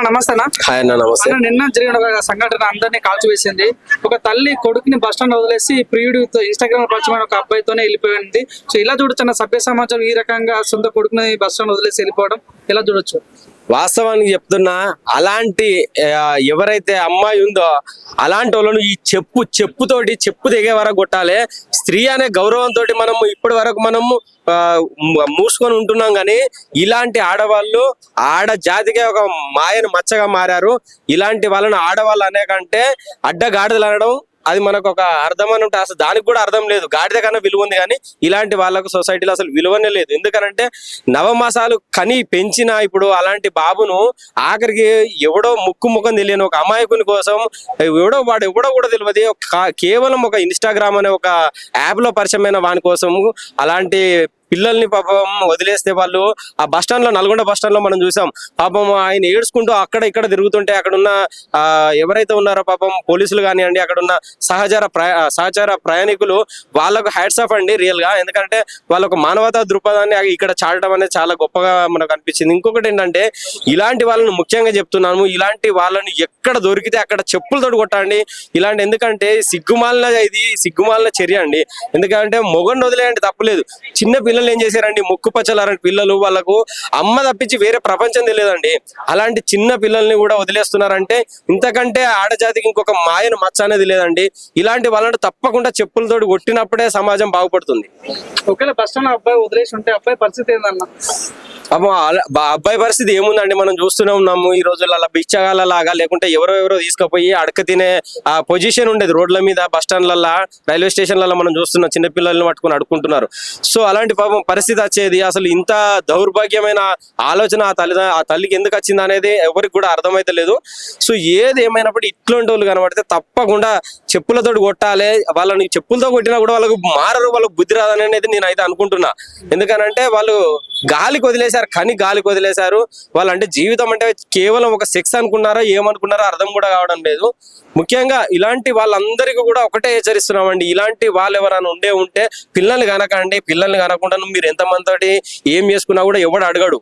అన్న నమస్తే అన్న హాయ్ అన్న నమస్తే. నిన్న జరిగిన ఒక సంఘటన అందరినీ కాల్చివేసింది ఒక తల్లి కొడుకుని బస్ స్టాండ్ వదిలేసి ప్రియుడితో ఇన్స్టాగ్రామ్ పరిచయమైన ఒక అబ్బాయితోనే వెళ్ళిపోయింది. సో ఇలా చూడొచ్చు అన్న సభ్య సమాజం ఈ రకంగా సొంత కొడుకుని బస్ స్టాండ్ వదిలేసి వెళ్ళిపోవడం ఎలా చూడొచ్చు? వాస్తవానికి చెప్తున్నా అలాంటి ఎవరైతే అమ్మాయి ఉందో అలాంటి వాళ్ళను ఈ చెప్పు చెప్పుతోటి చెప్పు దిగే వరకు కొట్టాలి. స్త్రీ అనే గౌరవంతో మనము ఇప్పటి వరకు మనము ఆ, మూసుకొని ఉంటున్నాం కానీ ఇలాంటి ఆడవాళ్ళు ఆడ జాతికే ఒక మాయను మచ్చగా మారారు. ఇలాంటి వాళ్ళను ఆడవాళ్ళు అనే కంటే అడ్డగాడిదలు అనడం అది మనకు ఒక అర్థం అని ఉంటే అసలు దానికి కూడా అర్థం లేదు. గాడిద కన్నా విలువ ఉంది కానీ ఇలాంటి వాళ్ళకు సొసైటీలో అసలు విలువనే లేదు. ఎందుకనంటే నవమాసాలు కని పెంచిన ఇప్పుడు అలాంటి బాబును ఆఖరికి ఎవడో ముక్కు ముఖం తెలియని ఒక అమాయకుని కోసం ఎవడో వాడు ఎవడో కూడా తెలియదు. కేవలం ఒక ఇన్స్టాగ్రామ్ అనే ఒక యాప్లో పరిచయమైన వాని కోసం అలాంటి పిల్లల్ని పాపం వదిలేస్తే వాళ్ళు ఆ బస్ స్టాండ్లో నల్గొండ బస్ స్టాండ్లో మనం చూసాం. పాపం ఆయన ఏడ్చుకుంటూ అక్కడ ఇక్కడ తిరుగుతుంటే అక్కడ ఉన్న ఆ, ఎవరైతే ఉన్నారో పాపం పోలీసులు కానివ్వండి అక్కడ ఉన్న సహచర ప్రయా సహచర ప్రయాణికులు వాళ్ళకు హ్యాట్స్ ఆఫ్ అండి రియల్గా. ఎందుకంటే వాళ్ళకు మానవతా దృక్పథాన్ని ఇక్కడ చాటడం అనేది చాలా గొప్పగా మనకు అనిపించింది. ఇంకొకటి ఏంటంటే ఇలాంటి వాళ్ళని ముఖ్యంగా చెప్తున్నాము. ఇలాంటి వాళ్ళని ఎక్కడ దొరికితే అక్కడ చెప్పులు కొట్టండి ఇలాంటి ఎందుకంటే సిగ్గుమాలిన ఇది సిగ్గుమాలిన చర్య అండి. ఎందుకంటే మొగన్ వదిలేయండి తప్పలేదు. చిన్న పిల్లలు ఏం చేశారండి? ముక్కు పచ్చలారంటి పిల్లలు వాళ్ళకు అమ్మ తప్పించి వేరే ప్రపంచం తెలియదండి. అలాంటి చిన్న పిల్లల్ని కూడా వదిలేస్తున్నారంటే ఇంతకంటే ఆడజాతికి ఇంకొక మాయను మచ్చ అనేది లేదండి ఇలాంటి వాళ్ళని తప్పకుండా చెప్పులతోటి కొట్టినప్పుడే సమాజం బాగుపడుతుంది. ఒకవేళ బస్ అబ్బాయి వదిలేసి ఉంటే అబ్బాయి పరిస్థితి ఏందన్నా? అబ్బాయి పరిస్థితి ఏముందండి? మనం చూస్తూనే ఉన్నాము ఈ రోజులలో బిచ్చగాళ్ళ లాగా లేకుంటే ఎవరో ఎవరో తీసుకుపోయి అడక తినే ఆ పొజిషన్ ఉండేది. రోడ్ల మీద బస్ స్టాండ్లలో రైల్వే స్టేషన్లలో మనం చూస్తున్నాం. చిన్నపిల్లల్ని పట్టుకుని అడుకుంటున్నారు సో అలాంటి పాపం పరిస్థితి వచ్చేది. అసలు ఇంత దౌర్భాగ్యమైన ఆలోచన ఆ తల్లి ఆ తల్లికి ఎందుకు వచ్చింది అనేది ఎవరికి కూడా అర్థమైతే లేదు. సో ఏది ఏమైనప్పుడు ఇట్లాంటి వాళ్ళు కనబడితే తప్పకుండా చెప్పులతో కొట్టాలి. వాళ్ళని చెప్పులతో కొట్టినా కూడా వాళ్ళకు మారరు వాళ్ళకు బుద్ధి రాదని అనేది నేను అయితే అనుకుంటున్నా. ఎందుకనంటే వాళ్ళు గాలికి వదిలేశారు కని గాలికి వదిలేశారు. వాళ్ళు అంటే జీవితం అంటే కేవలం ఒక సెక్స్ అనుకున్నారా ఏమనుకున్నారా అర్థం కూడా కావడం లేదు. ముఖ్యంగా ఇలాంటి వాళ్ళందరికీ కూడా ఒకటే హెచ్చరిస్తున్నామండి. ఇలాంటి వాళ్ళు ఎవరైనా ఉండే ఉంటే పిల్లల్ని కనకండి పిల్లల్ని కనకుండా మీరు ఎంతమంది ఏం చేసుకున్నా కూడా ఎవడు అడగడు.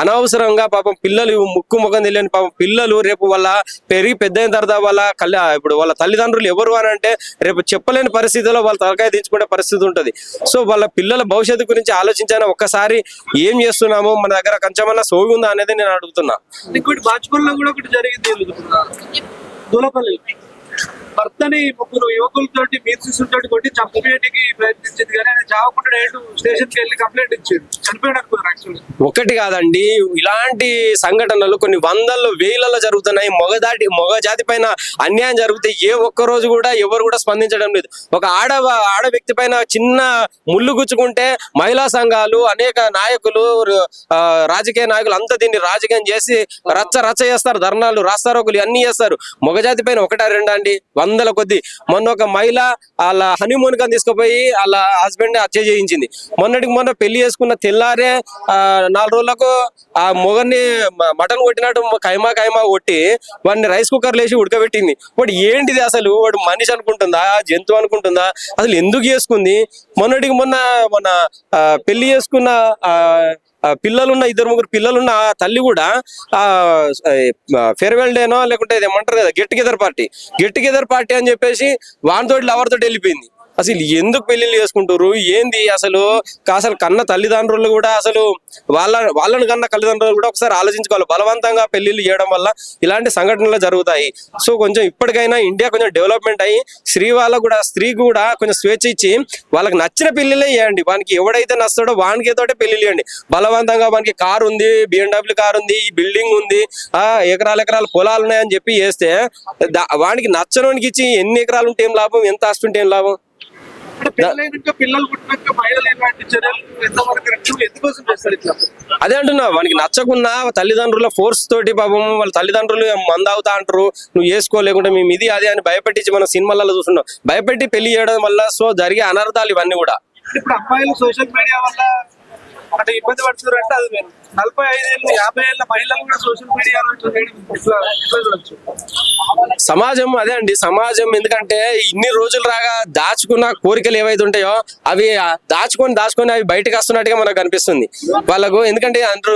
అనవసరంగా పాపం పిల్లలు ముక్కు ముఖం తెలియని పాపం పిల్లలు రేపు వాళ్ళ పెరిగి పెద్ద అయిన తర్వాత వాళ్ళ కళ్ళ ఇప్పుడు వాళ్ళ తల్లిదండ్రులు ఎవరు అని అంటే రేపు చెప్పలేని పరిస్థితిలో వాళ్ళ తలకాయ దించుకునే పరిస్థితి ఉంటుంది. సో వాళ్ళ పిల్లల భవిష్యత్తు గురించి ఆలోచించాలని ఒక్కసారి ఏం చేస్తున్నామో మన దగ్గర కొంచెమన్నా సోగి ఉందా అనేది నేను అడుగుతున్నా. ఇంకోటి బాచుపల్లిలో కూడా ఒకటి జరిగింది దూలపల్లి. భర్తని ముగ్గురు యువకులతోటి మీరు శిశులతోటి కొట్టి చంపేయడానికి ప్రయత్నించింది. కానీ ఆయన చావకుండా డైరెక్ట్ వెళ్ళి కంప్లైంట్ ఇచ్చింది చనిపోయాడు అనుకున్నారు ఒకటి కాదండి ఇలాంటి సంఘటనలు కొన్ని వందల్లో వేలలో జరుగుతున్నాయి. మగదాటి మొగ జాతి పైన అన్యాయం జరిగితే ఏ ఒక్క రోజు కూడా ఎవరు కూడా స్పందించడం లేదు. ఒక ఆడ ఆడ వ్యక్తి పైన చిన్న ముళ్ళు గుచ్చుకుంటే మహిళా సంఘాలు అనేక నాయకులు రాజకీయ నాయకులు అంతా దీన్ని రాజకీయం చేసి రచ్చ రచ్చ చేస్తారు. ధర్నాలు రాస్తారోకులు అన్ని చేస్తారు. మగజాతి పైన ఒకటా రెండా అండి? వందల కొద్ది. మొన్న ఒక మహిళ వాళ్ళ హనీమూన్గా తీసుకుపోయి వాళ్ళ హస్బెండ్ హత్య చేయించింది. మొన్నటికి మొన్న పెళ్ళి చేసుకున్న తెల్లారే నాలుగు రోజులకు ఆ మొగన్ని మటన్ కొట్టినట్టు కైమా కైమా కొట్టి వాడిని రైస్ కుక్కర్ లేచి ఉడకబెట్టింది. వాడు ఏంటిది అసలు? వాడు మనిషి అనుకుంటుందా? జంతువు అనుకుంటుందా? అసలు ఎందుకు చేసుకుంది? మొన్నటికి మొన్న మొన్న పెళ్ళి చేసుకున్న ఆ పిల్లలున్న ఇద్దరు ముగ్గురు పిల్లలున్న ఆ తల్లి కూడా ఆ ఫేర్వెల్ డేనో లేకుంటే ఇది ఏమంటారు కదా get together party get together party అని చెప్పేసి వానితోటి లవర్తో వెళ్ళిపోయింది. అసలు ఎందుకు పెళ్ళిళ్ళు చేసుకుంటారు ఏంది అసలు అసలు కన్న తల్లిదండ్రులు కూడా అసలు వాళ్ళ వాళ్ళని కన్న తల్లిదండ్రులు కూడా ఒకసారి ఆలోచించుకోవాలి. బలవంతంగా పెళ్ళిళ్ళు చేయడం వల్ల ఇలాంటి సంఘటనలు జరుగుతాయి. సో కొంచెం ఇప్పటికైనా ఇండియా కొంచెం డెవలప్మెంట్ అయ్యి స్త్రీ వాళ్ళకు కూడా స్త్రీ కూడా కొంచెం స్వేచ్ఛ ఇచ్చి వాళ్ళకి నచ్చిన పెళ్ళిళ్ళే చేయండి. వానికి ఎవడైతే నచ్చాడో వానికి తోటే పెళ్ళిళ్ళు చేయండి. బలవంతంగా వానికి కారు ఉంది బిఎండబ్ల్యూ కారు ఉంది ఈ బిల్డింగ్ ఉంది ఆ ఎకరాల ఎకరాల పొలాలు ఉన్నాయని చెప్పి చేస్తే వానికి నచ్చనోనికి ఇచ్చి ఎన్ని ఎకరాలు ఉంటే ఏం లాభం ఎంత ఆస్తి ఉంటే ఏం లాభం? అదే అంటున్నా వానికి నచ్చకున్నా తల్లిదండ్రుల ఫోర్స్ తోటి పాపం వాళ్ళ తల్లిదండ్రులు మంద అవుతా అంటారు నువ్వు చేసుకో లేకుంటే మేము ఇది అదే అని భయపెట్టించి మనం సినిమాలలో చూస్తున్నాం. భయపెట్టి పెళ్ళి చేయడం వల్ల సో జరిగే అనర్థాలు ఇవన్నీ కూడా. ఇప్పుడు అమ్మాయిలు సోషల్ మీడియా వల్ల అంటే ఇబ్బంది పడుతున్నారు అంటే అది నలభై ఐదేళ్ళు యాభై ఏళ్ళ మహిళలు కూడా సోషల్ మీడియాలో సమాజం అదే అండి సమాజం ఎందుకంటే ఇన్ని రోజులు రాగా దాచుకున్న కోరికలు ఏవైతే ఉంటాయో అవి దాచుకొని దాచుకొని అవి బయటకు వస్తున్నట్టుగా మనకు కనిపిస్తుంది వాళ్ళకు ఎందుకంటే అందరూ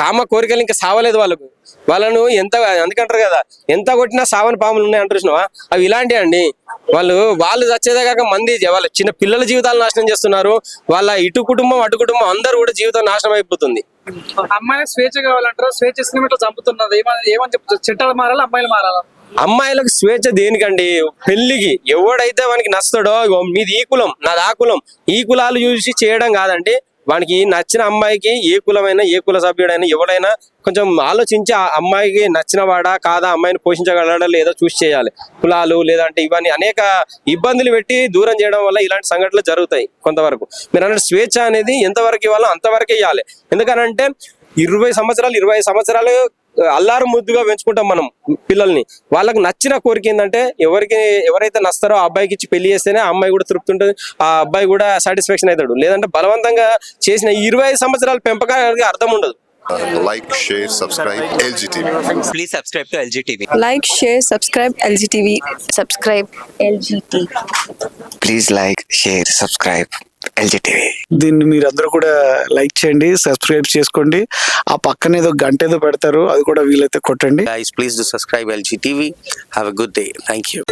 కామ కోరికలు ఇంకా సావలేదు వాళ్ళకు. వాళ్ళను ఎంత అందుకంటారు కదా ఎంత కొట్టినా సావని పాములు ఉన్నాయి అంటున్నావా అవి ఇలాంటివి అండి. వాళ్ళు వాళ్ళు చచ్చేదాకా మంది వాళ్ళ చిన్న పిల్లల జీవితాలు నాశనం చేస్తున్నారు. వాళ్ళ ఇటు కుటుంబం అటు కుటుంబం అందరూ కూడా జీవితం నాశనం అయిపోతుంది. అమ్మాయి స్వేచ్ఛ కావాలంటారు? స్వేచ్ఛ ఇస్తే ఇట్లా చంపుతున్నది. ఏమని ఏమని చెప్తారు చట్టాలు మారాలా అమ్మాయిలు మారాలా? అమ్మాయిలకు స్వేచ్ఛ దేనికండి? పెళ్ళికి ఎవడైతే వానికి నచ్చుతాడో మీది ఈ కులం నాది ఆ కులం ఈ కులాలు చూసి చేయడం కాదండి. వానికి నచ్చిన అమ్మాయికి ఏ కులమైనా ఏ కుల సభ్యుడైనా ఎవడైనా కొంచెం ఆలోచించి ఆ అమ్మాయికి నచ్చిన వాడా కాదా అమ్మాయిని పోషించగలడా లేదో చూసి చేయాలి. కులాలు లేదంటే ఇవన్నీ అనేక ఇబ్బందులు పెట్టి దూరం చేయడం వల్ల ఇలాంటి సంఘటనలు జరుగుతాయి కొంతవరకు. మీరు అన్నట్టు స్వేచ్ఛ అనేది ఎంతవరకు ఇవ్వాలో అంతవరకు ఇవ్వాలి ఎందుకనంటే ఇరవై సంవత్సరాలు ఇరవై సంవత్సరాలు అల్లారు ముద్దుగా పెంచుకుంటాం మనం పిల్లల్ని వాళ్ళకి నచ్చిన కోరిక ఏంటంటే ఎవరికి ఎవరైతే నస్తారో ఆ అబ్బాయికి ఇచ్చి పెళ్ళి చేస్తేనే ఆ అమ్మాయి కూడా తృప్తి ఉంటుంది ఆ అబ్బాయి కూడా సాటిస్ఫాక్షన్ అవుతాడు లేదంటే బలవంతంగా చేసిన ఇరవై ఐదు సంవత్సరాల పెంపకానికి అర్థం ఉండదు like, share, subscribe, LGTV. Please subscribe to LGTV. like, share, subscribe LGTV. subscribe LGT. Please like, share, ఎల్జీటీవీ దీన్ని మీరు అందరూ కూడా లైక్ చేయండి సబ్స్క్రైబ్ చేసుకోండి. ఆ పక్కన ఏదో గంట ఏదో పెడతారు అది కూడా వీలైతే కొట్టండి. Please subscribe LG TV have a good day thank you